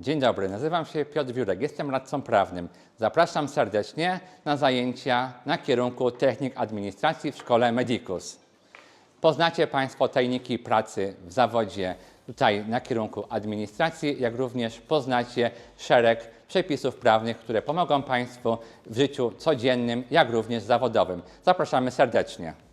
Dzień dobry, nazywam się Piotr Wiórek, jestem radcą prawnym. Zapraszam serdecznie na zajęcia na kierunku Technik Administracji w Szkole Medicus. Poznacie Państwo tajniki pracy w zawodzie tutaj na kierunku administracji, jak również poznacie szereg przepisów prawnych, które pomogą Państwu w życiu codziennym, jak również zawodowym. Zapraszamy serdecznie.